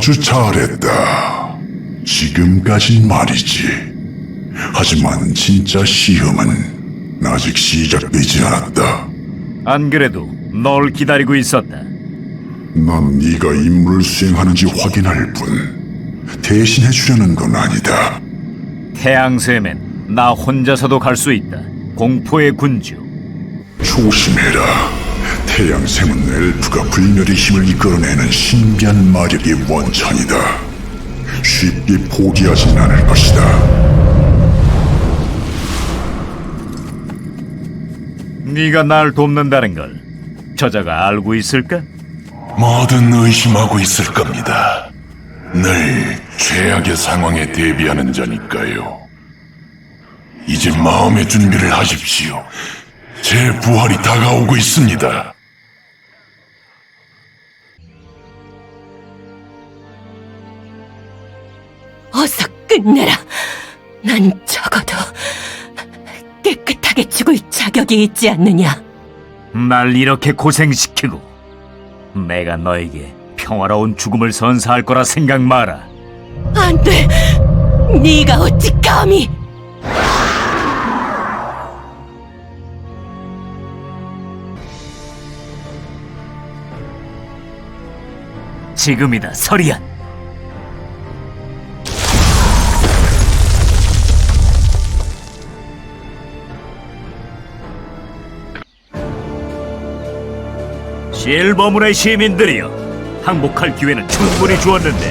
아주 잘했다. 지금까진 말이지. 하지만 진짜 시험은 아직 시작되지 않았다. 안 그래도 널 기다리고 있었다. 난 네가 임무를 수행하는지 확인할 뿐 대신해 주려는 건 아니다. 태양샘엔 나 혼자서도 갈 수 있다. 공포의 군주. 조심해라. 태양샘은 엘프가 불멸의 힘을 이끌어내는 신비한 마력의 원천이다. 쉽게 포기하진 않을 것이다. 네가 날 돕는다는 걸 저자가 알고 있을까? 뭐든 의심하고 있을 겁니다. 늘 최악의 상황에 대비하는 자니까요. 이제 마음의 준비를 하십시오. 제 부활이 다가오고 있습니다. 끝내라. 난 적어도 깨끗하게 죽을 자격이 있지 않느냐. 날 이렇게 고생시키고 내가 너에게 평화로운 죽음을 선사할 거라 생각 마라. 안 돼. 네가 어찌 감히? 지금이다, 서리안. 실버문의 시민들이여 항복할 기회는 충분히 주었는데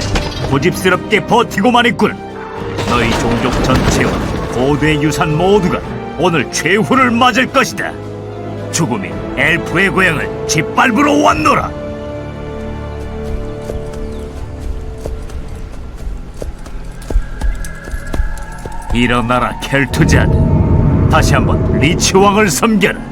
고집스럽게 버티고만 있군. 너희 종족 전체와 고대 유산 모두가 오늘 최후를 맞을 것이다. 죽음이 엘프의 고향을 짓밟으러 왔노라. 일어나라 켈투자드 다시 한번 리치 왕을 섬겨라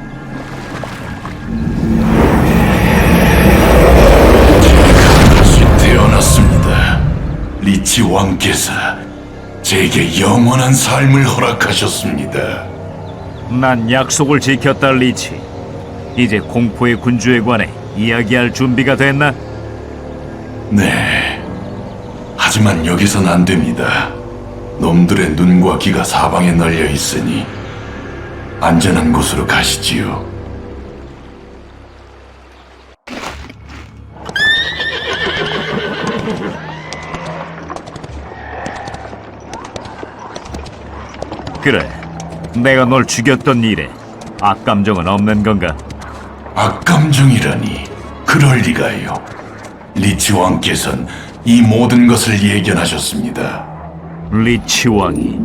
리치 왕께서 제게 영원한 삶을 허락하셨습니다. 난 약속을 지켰다 리치 이제 공포의 군주에 관해 이야기할 준비가 됐나? 네. 하지만 여기선 안 됩니다. 놈들의 눈과 귀가 사방에 널려 있으니 안전한 곳으로 가시지요. 그래 내가 널 죽였던 일에 악감정은 없는 건가? 악감정이라니 그럴 리가요. 리치 왕께선 이 모든 것을 예견하셨습니다. 리치 왕이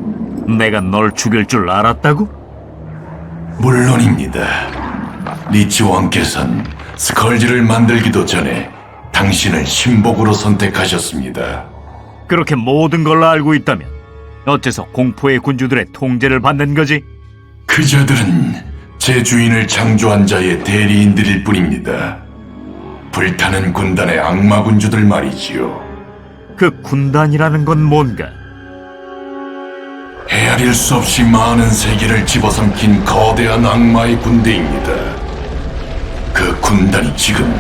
내가 널 죽일 줄 알았다고? 물론입니다. 리치 왕께선 스컬지를 만들기도 전에 당신을 신복으로 선택하셨습니다. 그렇게 모든 걸 알고 있다면 어째서 공포의 군주들의 통제를 받는 거지? 그 자들은 제 주인을 창조한 자의 대리인들일 뿐입니다. 불타는 군단의 악마 군주들 말이지요. 그 군단이라는 건 뭔가? 헤아릴 수 없이 많은 세계를 집어삼킨 거대한 악마의 군대입니다. 그 군단이 지금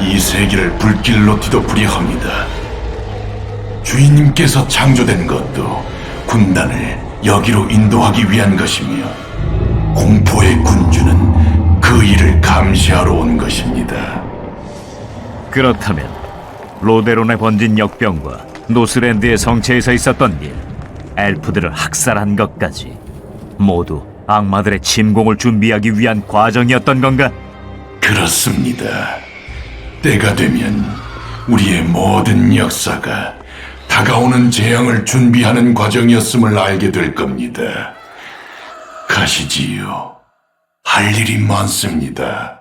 이 세계를 불길로 뒤덮으려 합니다. 주인님께서 창조된 것도 군단을 여기로 인도하기 위한 것이며 공포의 군주는 그 일을 감시하러 온 것입니다. 그렇다면 로데론에 번진 역병과 노스랜드의 성체에서 있었던 일, 엘프들을 학살한 것까지 모두 악마들의 침공을 준비하기 위한 과정이었던 건가? 그렇습니다. 때가 되면 우리의 모든 역사가 다가오는 재앙을 준비하는 과정이었음을 알게 될 겁니다. 가시지요. 할 일이 많습니다.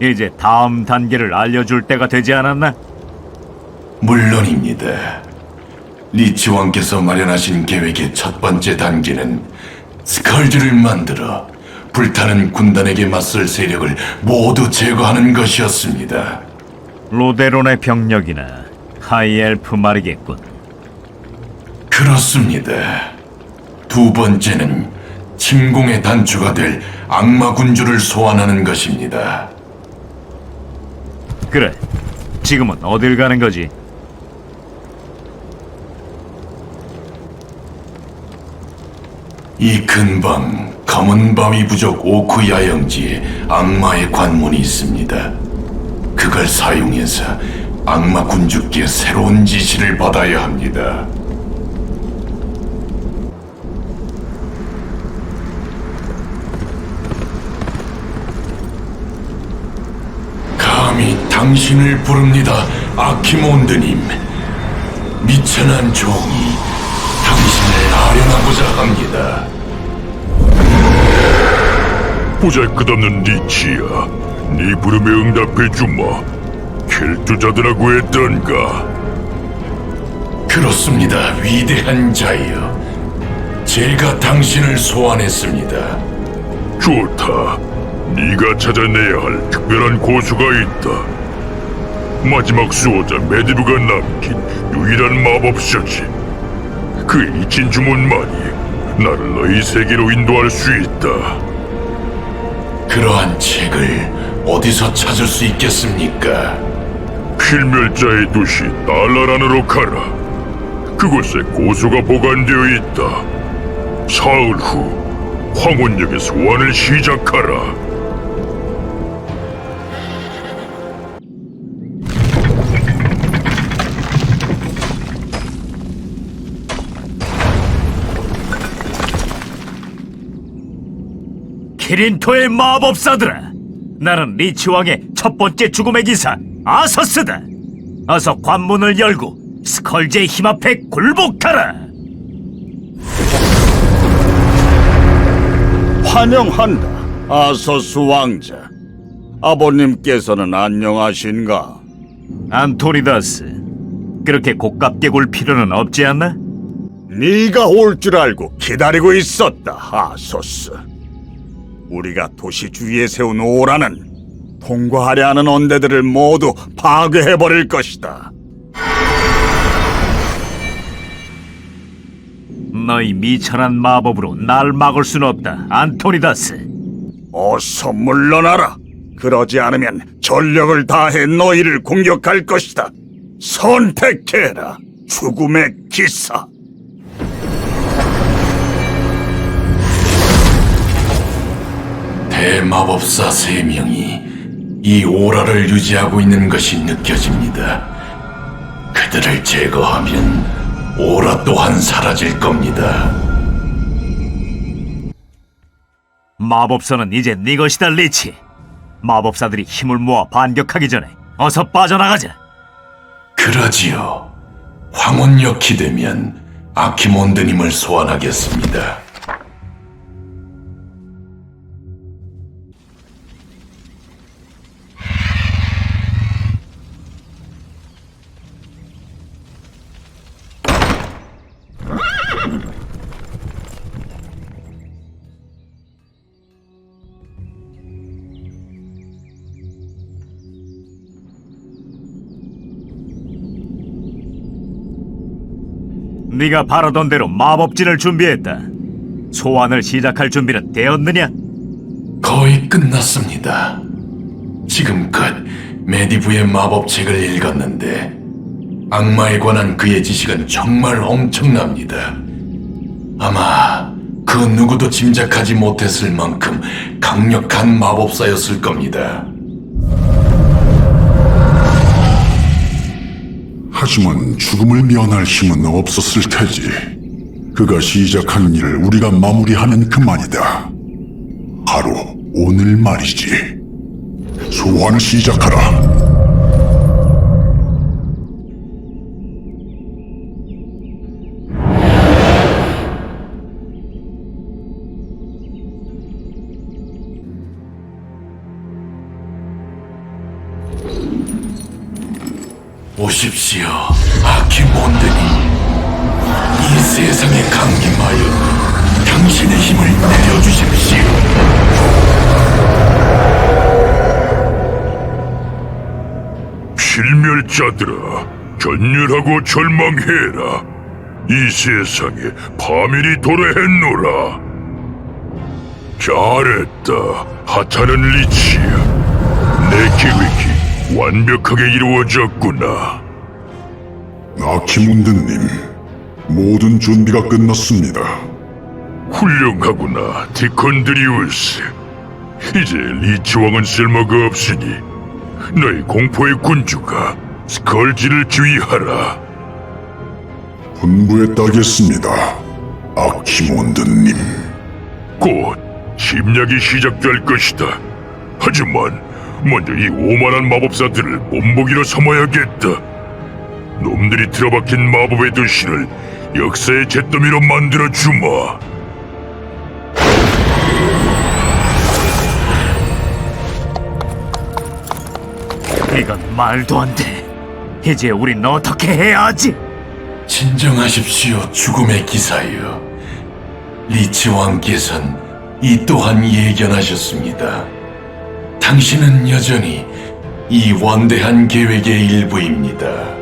이제 다음 단계를 알려줄 때가 되지 않았나? 물론입니다. 리치 왕께서 마련하신 계획의 첫 번째 단계는 스컬즈를 만들어 불타는 군단에게 맞설 세력을 모두 제거하는 것이었습니다. 로데론의 병력이나 하이엘프 말이겠군. 그렇습니다. 두 번째는 침공의 단추가 될 악마 군주를 소환하는 것입니다. 그래. 지금은 어딜 가는 거지? 이 근방 검은 바위 부족 오크 야영지에 악마의 관문이 있습니다. 그걸 사용해서 악마 군주께 새로운 지시를 받아야 합니다. 감히 당신을 부릅니다, 아키몬드님. 미천한 종이 당신을 아련하고자 합니다. 보잘것없는 리치야 네 부름에 응답해주마. 켈투자들하고 했던가? 그렇습니다, 위대한 자여. 제가 당신을 소환했습니다. 좋다. 네가 찾아내야 할 특별한 고수가 있다. 마지막 수호자 메디브가 남긴 유일한 마법사지 그의 잊힌 주문만이 나를 너희 세계로 인도할 수 있다 그러한 책을 어디서 찾을 수 있겠습니까? 필멸자의 도시 날라란으로 가라. 그곳에 고수가 보관되어 있다. 사흘 후 황혼역의 소환을 시작하라. 키린토의 마법사들아! 나는 리치 왕의 첫 번째 죽음의 기사 아서스다. 어서 관문을 열고 스컬지의 힘 앞에 굴복하라. 환영한다, 아서스 왕자. 아버님께서는 안녕하신가? 안토니다스, 그렇게 고깝게 굴 필요는 없지 않나? 네가 올 줄 알고 기다리고 있었다, 아소스. 우리가 도시 주위에 세운 오라는 통과하려 하는 언대들을 모두 파괴해버릴 것이다. 너희 미천한 마법으로 날 막을 순 없다, 안토니다스. 어서 물러나라. 그러지 않으면 전력을 다해 너희를 공격할 것이다. 선택해라, 죽음의 기사. 대마법사 세 명이 이 오라를 유지하고 있는 것이 느껴집니다. 그들을 제거하면 오라 또한 사라질 겁니다. 마법사는 이제 네 것이다, 리치. 마법사들이 힘을 모아 반격하기 전에 어서 빠져나가자. 그러지요. 황혼역이 되면 아키몬드님을 소환하겠습니다. 네가 바라던 대로 마법진을 준비했다. 소환을 시작할 준비는 되었느냐? 거의 끝났습니다. 지금껏 메디브의 마법책을 읽었는데 악마에 관한 그의 지식은 정말 엄청납니다. 아마 그 누구도 짐작하지 못했을 만큼 강력한 마법사였을 겁니다. 하지만 죽음을 면할 힘은 없었을 테지. 그가 시작하는 일을 우리가 마무리하면 그만이다. 바로 오늘 말이지. 소환을 시작하라. 오십시오, 아키몬드님. 이 세상에 강림하여 당신의 힘을 내려주십시오. 필멸자들아, 전율하고 절망해라. 이 세상에 파멸이 도래했노라. 잘했다. 하찮은 리치야. 내 계획이 완벽하게 이루어졌구나. 아키몬드님, 모든 준비가 끝났습니다. 훌륭하구나, 디컨드리우스. 이제 리치 왕은 쓸모가 없으니 너희 공포의 군주가 스컬지를 주의하라. 분부에 따겠습니다. 아키몬드님. 곧 침략이 시작될 것이다. 하지만 먼저 이 오만한 마법사들을 본보기로 삼아야겠다. 놈들이 틀어박힌 마법의 도시를 역사의 잿더미로 만들어 주마. 이건 말도 안 돼. 이제 우린 어떻게 해야 하지? 진정하십시오, 죽음의 기사여. 리치 왕께서는 이 또한 예견하셨습니다. 당신은 여전히 이 원대한 계획의 일부입니다.